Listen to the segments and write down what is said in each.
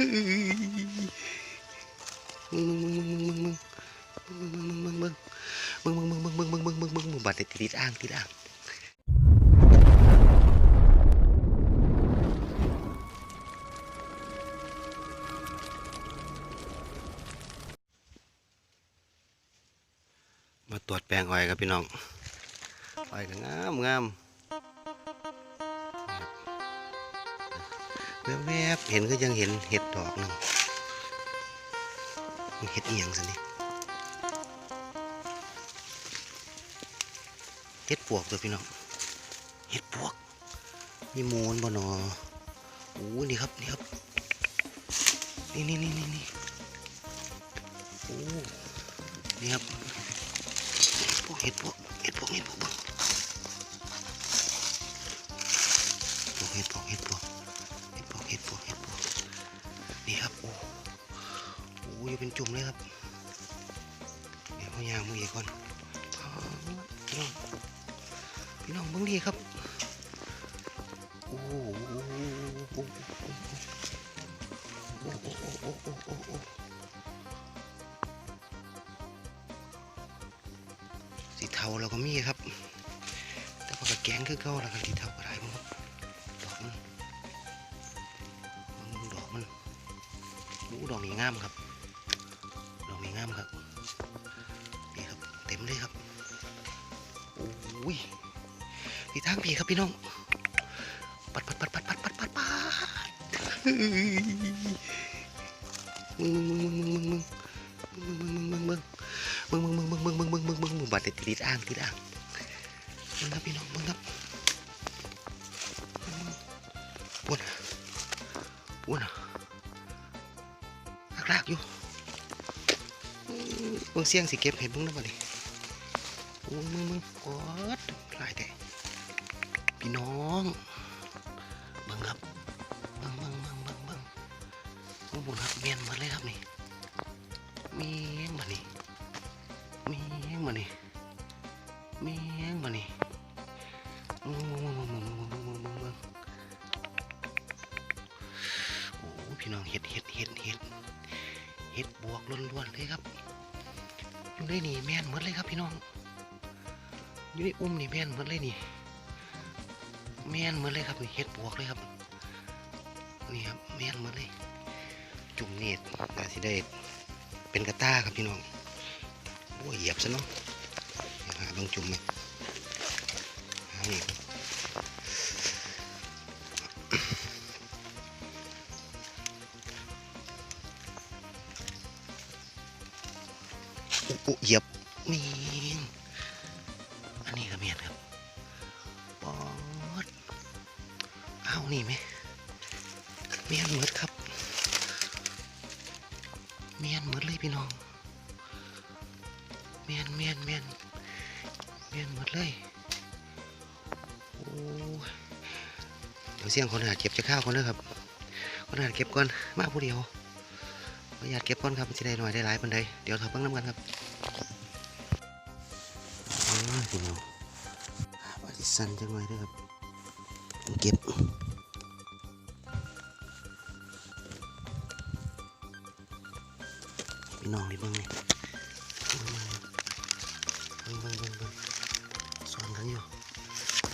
มึงมึงมึงมึงมึงมึงมึงมึงมึงมึงมึงมึงมึงมึงมึงมึงมึงมึงบัดติดติดอ่างติดอ่างมาตรวจแปลงอ้อยครับพี่น้องอ้อยก็งามงาม แวบๆเห็นก็ยังเห็นเห็ดดอกหนึงเห็ดเอียงสินี่เห็ดปวกตัวพี่น้องเห็ดปวกมีมูลบ่หนอโอ้นี่ครับนี่ครับนี่นี่นี่นี่นี่โอ้นี่ครับพวกเห็ดปวก ครับโอ้โหสีเทาเราก็มีครับ แต่พอกระแกงคือเก่าแล้วกันสีเทาก็ได้มั้งครับดอกมันดอกมันโอ้ดอกนี้งามครับ ดอกนี้งามครับนี่ครับ เต็มเลยครับโอ้ย พี่ทางพี่ครับพี่น้องปัดปัดปัดปัดปัดปัดปัดปัดมึงมึงมึงมึงมึงมึงมึงมึงมึงมึงมึงมึงมึงมึงมึงมึงมึงมึงมึงบัดติดติดอ่างติดอ่างมึงครับพี่น้องมึงครับปวดปวดลากลากอยู่มึงเสียงสิเก็บเห็นมึงนะบัดนี้มึงมึงมึงกดลายแต่ พี่น้องเบิ่งครับเบิ่งเบิ่งเบิ่งเบิ่งเบิ่งโอ้โหครับเมียนมาเลยครับนี่เมียองมานี่เมียองมานี่เมียองมานี่โอ้พี่น้องเห็ดเห็ดเห็ดเห็ดเห็ดบวกล้วนๆเลยครับอยู่ในนี่แม่นหมดเลยครับพี่น้องอยู่ในอุ้มนี่แม่นหมดเลยนี่ แม่นเหมือนเลยครับนี่เฮ็ดบวกเลยครับนี่ครับแม่นเหมือนเลย จุ่มเนตรอาสิได้เป็นกระต้าครับพี่น้องโอ้ยเหยียบซะเนาะหาบางจุ่มไหมหานี่อุเหยียบนี่ นี่ไหมเมียนเหมือดครับเมียนเหมือดเลยพี่น้องเมียนเมียนเมียนเมียนเหมือดเลยโอ้เดี๋ยวเสี่ยงคนหาเก็บจะข้าวคนเด้อครับ คนหาเก็บก่อนมาผู้เดียวขออนุญาตเก็บก่อนครับมันจะได้หน่อยได้หลายปันใดเดี๋ยวถอดเบิ้งน้ำกันครับพี่น้องบาดสั่นจังเลยเด้อครับเก็บ พี่น้องนี่เบิ่งนี่เบิ่งเบิ่งเบิ่งเบิ่งสอนกันอยู่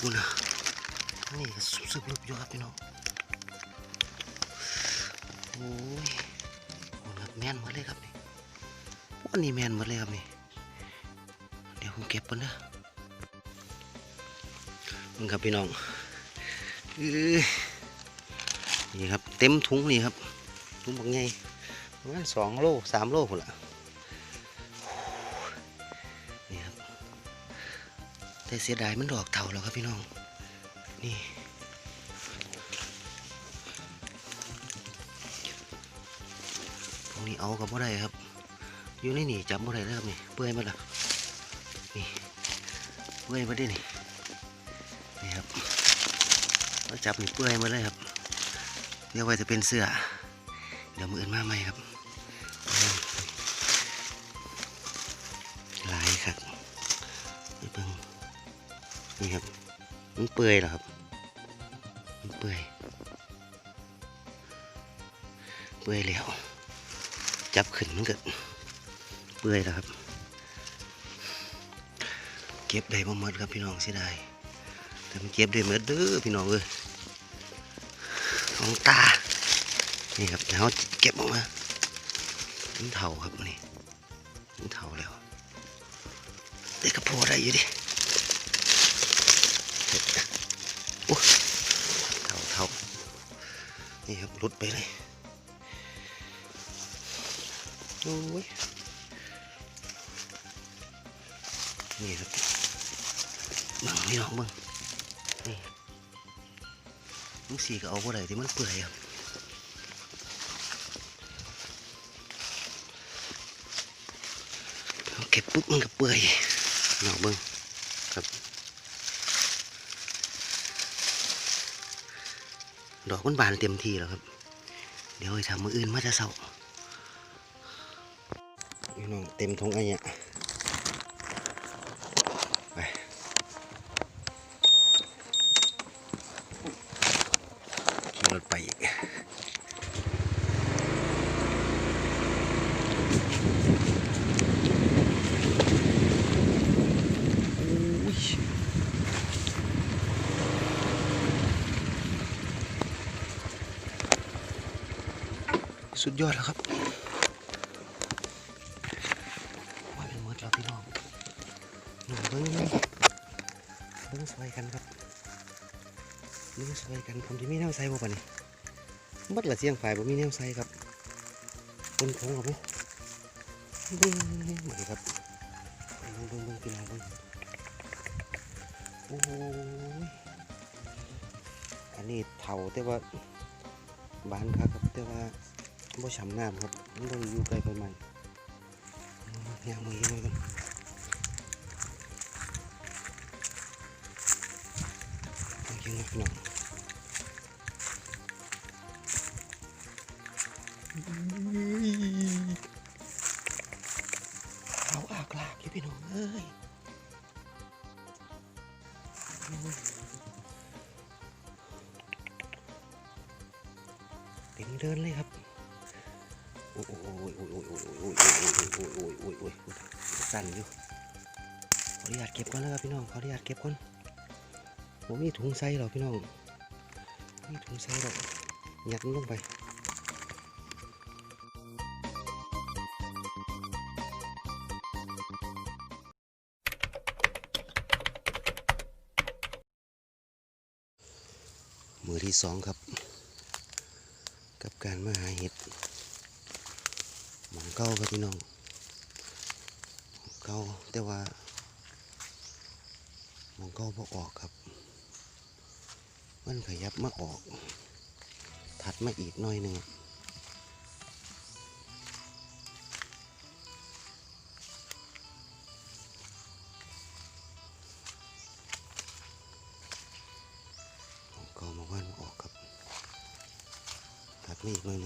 กูนะนี่ก็สุบสุบลุบอยู่ครับพี่น้องโอ้ยโอ้ครับแมนหมดเลยครับนี่วันนี้แมนหมดเลยครับนี่เดี๋ยวผมเก็บก่อนนะมึงครับพี่น้องนี่ครับเต็มถุงนี่ครับถุงบักใหญ่ ประมาณสองโลสามโลพุ่นละนี่ครับแต่เสียดายมันดอกเท่าแล้วครับพี่น้อง นี่พวกนี้เอากับบ่ได้ครับ อยู่ในนี่จับบ่ได้แล้วครับนี่เปื่อยหมาละนี่เปื่อยมาได้นี่นี่ครับเราจับนี่เปื่อยมาเลยครับเรียกว่าจะเป็นเสื้อเดี๋ยวมืออื่นมาใหม่ครับ นี่ครับมันเปื่อยเหรอครับมันเปื่อยเปื่อยแล้ว จับขึ้นมันก็เปื่อยแล้วครับ เก็บได้บ่หมดครับพี่น้องเสียดายแต่มันเก็บได้หมดเด้อพี่น้องเอ้ยของตานี่ครับแล้วเก็บออกมามันเท่าครับอันนี่มันเท่าแล้วเด็กกระโพได้อยู่ดิ โอ้เท่าเท่านี่ครับหลุดไปเลยโอ้ยนี่ครับเบังพี่น้องเบังนี่มึงสีก็เอาบ่ได้ที่มันเปื่อยครับเก็บปุ๊บมันก็เปื่อยหนอกเบิ้ง อกมันบานเต็มทีแล้วครับ เดี๋ยวไปทำมืออื่นมาจะเศร้าพี่น้องเต็มทงไอ้เนี่ยไปขี่รถไปอีก อุ้ย สุดยอดแล้วครับว่าเป็นมดแล้วพี่น้องหนุ่มเบิ้งเบิ้งสวยกันครับเบิ้งสวยกันผมจะมีแนวใส่บ่ปะนี่มัดละเสียงฝ่ายบ่มีแนวใส่ครับคนคงครับผมเบิ้งมาดิครับเบิ้งเบิ้งเบิ้งพี่น้องเบิ้งโอ้โหอันนี้เถาแต่ว่าบานครับแต่ว่า บ่ช้ำน้ำครับมันต้องอยู่ไกลไปใหม่ยางมือยังไงกันโอเคนะพี่น้องเขาอากลากี่พี่น้องเอ้ยเต็มเดินเลยครับ โอ้ยโอ้ยโอ้ยโอ้ยโอ้ยโอ้ยโอ้ยโอ้ยโอ้ยโอ้ยสั่นอยู่ขออนุญาตเก็บก่อนนะครับพี่น้องขออนุญาตเก็บก่อนผมมีถุงใส่หรอพี่น้องมีถุงใส่หรอกยัดลงไปมือที่สองครับ กับการมาหาเห็ด เก้าครับพี่น้องหม้องเก้าแต่ว่ามองเก้าพอออกครับ มันขยับมาออก ถัดมาอีกหน่อยหนึ่งมองเก้ามาว่านมาออกครับถัดมาอีกหน่อย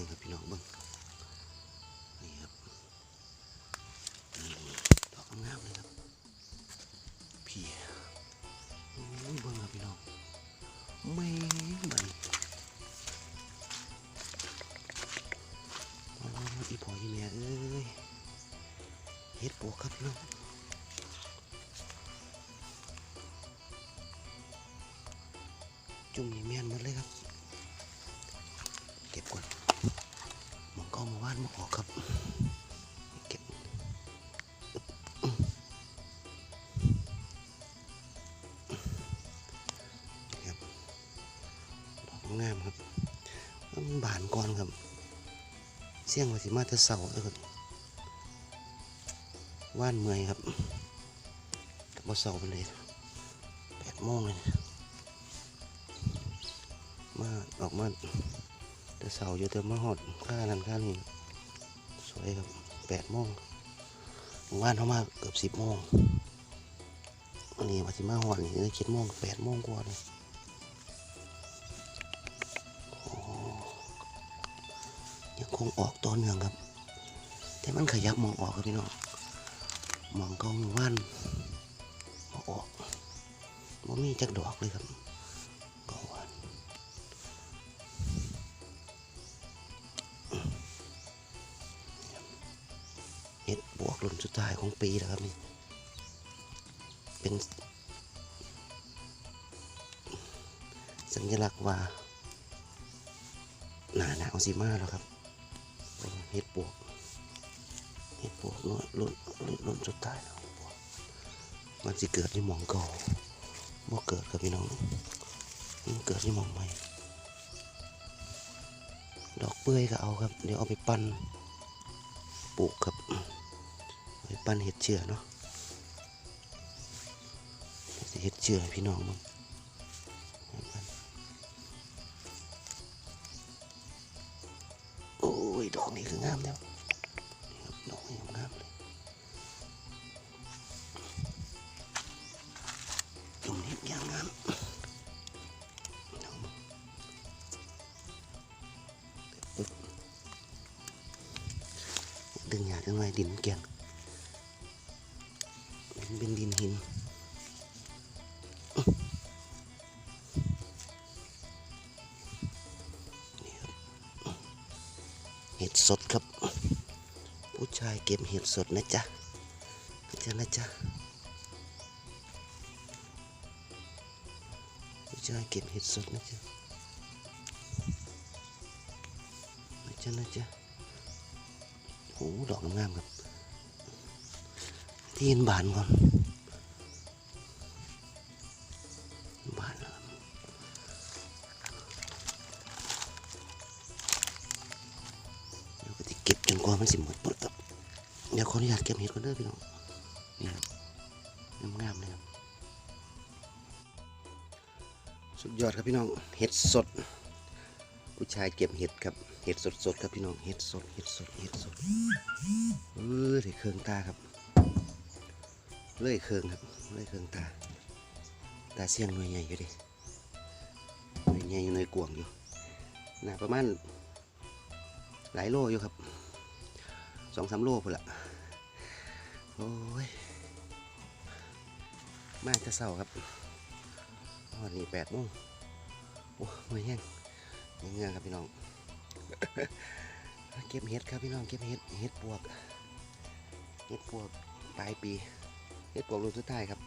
ไม่บันโอ้อีพออีเมียเอ้ยเฮ็ดปวกครับน้องจุ่มนี่แม่นมา เสี่ยงว่าสิมาแต่เสาร์เลยครับว่านเมื่อยครับกับว่าเสาร์ไปเลยแปดโมงเลยมาออกมาแต่เสาร์อยู่แต่มาหอดค่านั้นค่านี้สวยครับแปดโมงว่านเขามาเกือบสิบโมงวันนี้มาสิมาหอดนี่คิดโมงแปดโมงกว่าเลย งออกต่อเนื่องครับ แต่มันขยับมองออกครับพี่น้องมองกองว่านมองออกมันมีจักดอกเลยครับกองว่นเห็ดบวกหล่นสุดท้ายของปีแล้วครับนี่เป็นสัญลักษณ์ว่าหนาหนาวสีมาแล้วครับ เห็ดปวกเห็ดปวกรุ่นรุ่นรุ่นรุ่นสุดท้ายแล้วเห็ดปวกมันสิเกิดที่หมองเก่าบ่เกิดกับพี่น้องมันเกิดที่หมองใหม่ดอกเปื่อยก็เอาครับ เดี๋ยวเอาไปปั้นปลูกครับไปปั้นเห็ดเชื่อเนาะเห็ดเชื่อให้พี่น้องมึง จังหน่อยดินแกนดินเป็นดินหินเห็ดสดครับ ผู้ชายเก็บเห็ดสดนะจ๊ะนะจ๊ะนะจ๊ะผู้ชายเก็บเห็ดสดนะจ๊ะนะจ๊ะนะจ๊ะ โอ้ดอกงามครับ ที่เห็นบานก่อนบานแล้วเดี๋ยวก็จะเก็บจนกว่ามันสิหมดหมดครับเดี๋ยวขออนุญาตเก็บเห็ดก่อนเด้อพี่น้องนี่ครับงามๆเลยครับสุดยอดครับพี่น้องเห็ดสด ผู้ชายเก็บเห็ดครับ เห็ดสดๆครับพี่น้องเห็ดสดเห็ดสดเห็ดสดเออเลยเครื่องตาครับ เล่ยเครื่องครับเล่ยเครื่องตา ตาเสียงหน่วยใหญ่อยู่ดิหน่วยใหญ่หน่วยกวงอยู่หนาประมาณหลายโลอยู่ครับสองสามโลพุ่นละโอ้ยมาจะเศร้าครับวันนี้แปดโมงโอ้ไม่แห้งเงื่อครับพี่น้อง เก็บเห็ดครับพี่น้องเก็บเห็ดเห็ดปวกเห็ดปวกปลายปีเห็ดปวกรุ่นสุดท้ายครับ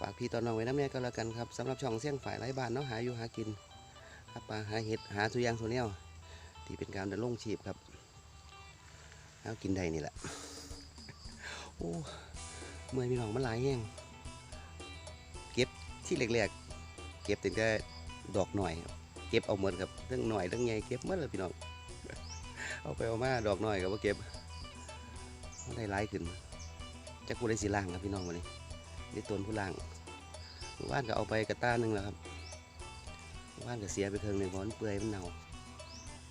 ฝากพี่ตอนน้องไว้น้ำแน่ก็แล้วกันครับสำหรับช่องเสี่ยงฝ่ายไร้บ้านเนาะหาอยู่หากินครับปลาหาเห็ดหาสุยางสุเนียวที่เป็นการเดำรงชีพครับเอากินได้นี่แหละโอ้เมื่อยพี่น้องมันหลายแห้งเก็บที่แรกๆเก็บตั้งแต่ดอกหน่อยครับ เก็บเอาหมดครับเรื่องหน่อยเรื่องใหญ่เก็บหมดเลยพี่น้องเอาไปเอามาดอกหน้อยกับว่าเก็บมันได้หลายขึ้นจักกูได้สีล่างครับพี่น้องวันนี้ได้ต้นผู้ล่างว่านก็เอาไปกระต้าหนึ่งแล้วครับว่านก็เสียไปเครื่องหนึ่งเพราะมันเปื่อยมันเน่า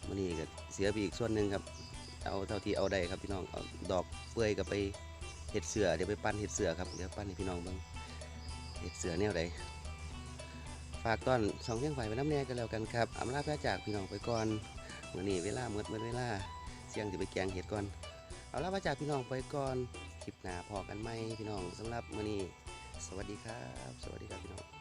มันนี่ก็เสียไปอีกส่วนหนึ่งครับ เอาเท่าที่เอาได้ครับพี่น้องเอาดอกเปื่อยกับไปเห็ดเสือเดี๋ยวไปปั้นเห็ดเสือครับเดี๋ยวปั้นให้พี่น้องบ้างเห็ดเสือแนวใดากต้อนสองเที่ยงฝ่ายไปน้ำแน่กันแล้วกันครับอำลาพระจากพี่น้องไปก่อนมื่อนี้เวลาเมื่อเมื่อเวลาเสียงจะไปแกงเห็ดก่อนเอาละมาจากพี่น้องไปก่อนคลิปหนาพอกันไหมพี่น้องสำหรับมื่อนี้สวัสดีครับ สวัสดีครับพี่น้อง